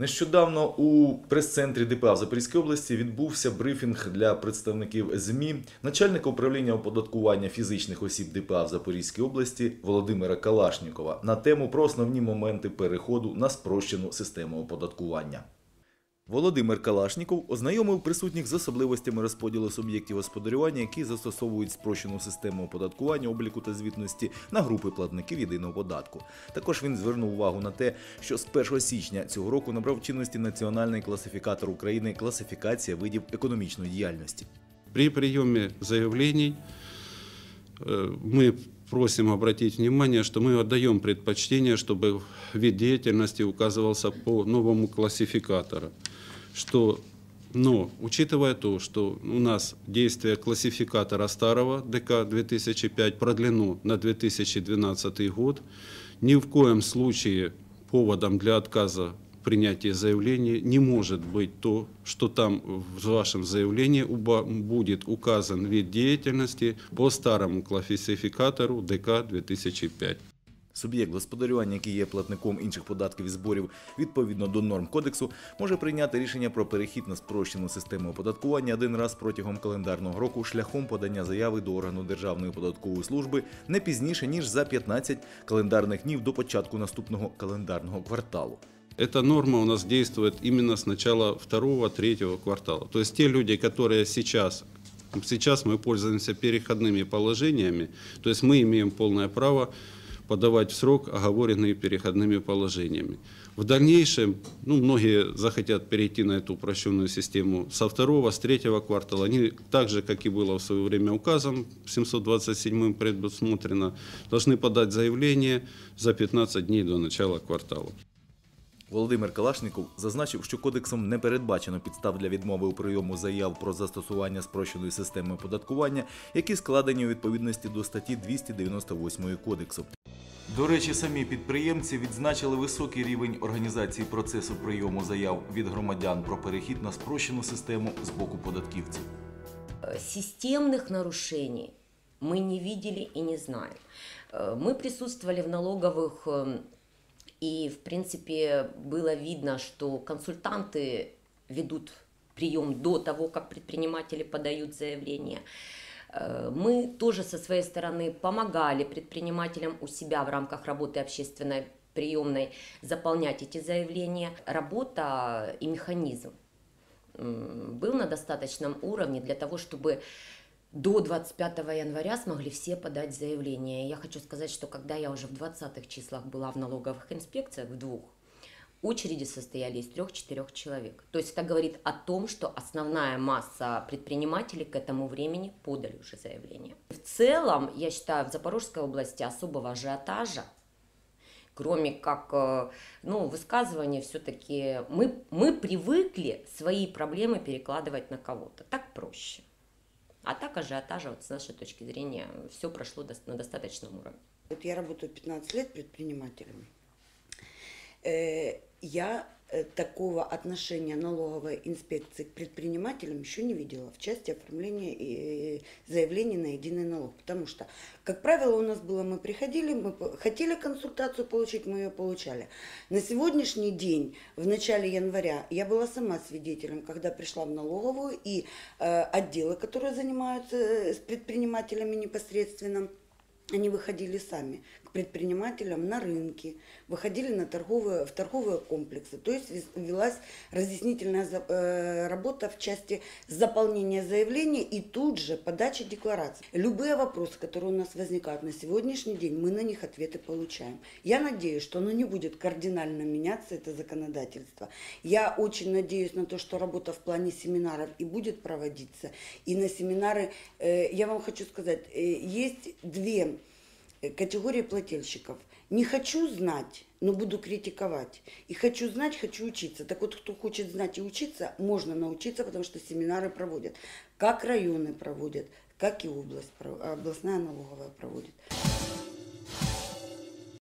Нещодавно у прес-центрі ДПА в Запорізькій області відбувся брифінг для представників ЗМІ начальника управління оподаткування фізичних осіб ДПА в Запорізькій області Володимира Калашнікова на тему про основні моменти переходу на спрощену систему оподаткування. Володимир Калашніков ознайомив присутніх з особливостями розподілу суб'єктів господарювання, які застосовують спрощену систему оподаткування, обліку та звітності на групи платників єдиного податку. Також він звернув увагу на те, що з 1 січня цього року набрав чинності національний класифікатор України класифікація видів економічної діяльності. При приеме заявлений э, мы просим обратить внимание, что мы отдаем предпочтение, чтобы вид деятельности указывался по новому классификатору. Что, но, учитывая то, что у нас действие классификатора старого ДК 2005 продлено на 2012 год, ни в коем случае поводом для отказа в принятии заявления не может быть то, что там в вашем заявлении будет указан вид деятельности по старому классификатору ДК 2005. Суб'єкт господарювання, який є платником інших податків і зборів відповідно до норм кодексу, може прийняти рішення про перехід на спрощену систему оподаткування один раз протягом календарного року шляхом подання заяви до органу Державної податкової служби не пізніше ніж за 15 календарних днів до початку наступного календарного кварталу. Эта норма у нас действует именно с начала второго-третьего квартала. То есть те люди, которые сейчас, сейчас мы пользуемся переходными положениями, то есть мы имеем полное право подавать в срок оговоренные переходными положениями. В дальнейшем, ну, многие захотят перейти на эту упрощенную систему со второго, с третьего квартала. Они, так же, как и было в свое время указом 727 предусмотрено, должны подать заявление за 15 дней до начала квартала. Володимир Калашніков зазначив, що кодексом не передбачено підстав для відмови у прийому заяв про застосування спрощеної системи оподаткування, які складені у відповідності до статті 298 кодексу. До речі, самі підприємці відзначили високий рівень організації процесу прийому заяв від громадян про перехід на спрощену систему з боку податківців. Э, Системных нарушений мы не видели и не знаем. Э, Мы присутствовали в налоговых, э, и, в принципе, было видно, что консультанты ведут прием до того, как предприниматели подают заявление. Э, Мы тоже со своей стороны помогали предпринимателям у себя в рамках работы общественной приемной заполнять эти заявления. Работа и механизм был на достаточном уровне для того, чтобы до 25 января смогли все подать заявление. Я хочу сказать, что когда я уже в 20-х числах была в налоговых инспекциях, в двух, очереди состояли из трех-четырех человек. То есть это говорит о том, что основная масса предпринимателей к этому времени подали уже заявление. В целом, я считаю, в Запорожской области особого ажиотажа кроме как э, ну, высказывания все-таки мы, мы привыкли свои проблемы перекладывать на кого-то. Так проще. А так ажиотажа, вот с нашей точки зрения, все прошло на достаточном уровне. Вот я работаю 15 лет предпринимателем. Я э, такого отношения налоговой инспекции к предпринимателям еще не видела в части оформления э, заявлений на единый налог. Потому что, как правило, у нас было, мы приходили, мы хотели консультацию получить, мы ее получали. На сегодняшний день, в начале января, я была сама свидетелем, когда пришла в налоговую, и э, отделы, которые занимаются э, с предпринимателями непосредственно, они выходили сами предпринимателям на рынки, выходили на торговые, в торговые комплексы. То есть велась разъяснительная э, работа в части заполнения заявления и тут же подачи деклараций. Любые вопросы, которые у нас возникают на сегодняшний день, мы на них ответы получаем. Я надеюсь, что оно не будет кардинально меняться, это законодательство. Я очень надеюсь на то, что работа в плане семинаров и будет проводиться. И на семинары, э, я вам хочу сказать, э, есть две э, категории плательщиков. Не хочу знать, но буду критиковать. И хочу знать, хочу учиться. Так вот, кто хочет знать и учиться, можно научиться, потому что семинары проводят. Как районы проводят, как и область, областная налоговая проводит.